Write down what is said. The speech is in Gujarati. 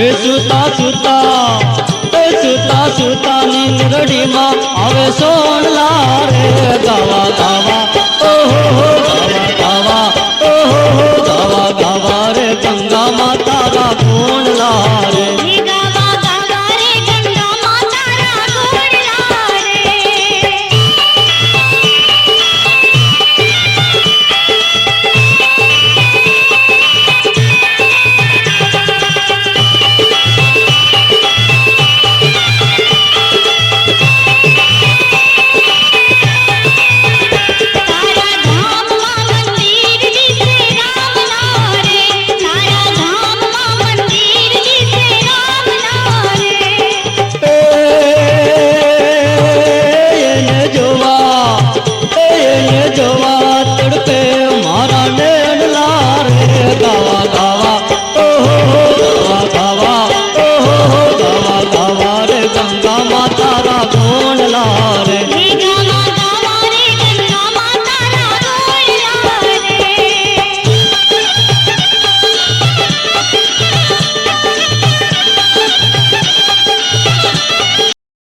એ સુતા સુતા એ સુતા સુતા ની નરડીમાં આવે સોનલા રે ગાવા. মন লাল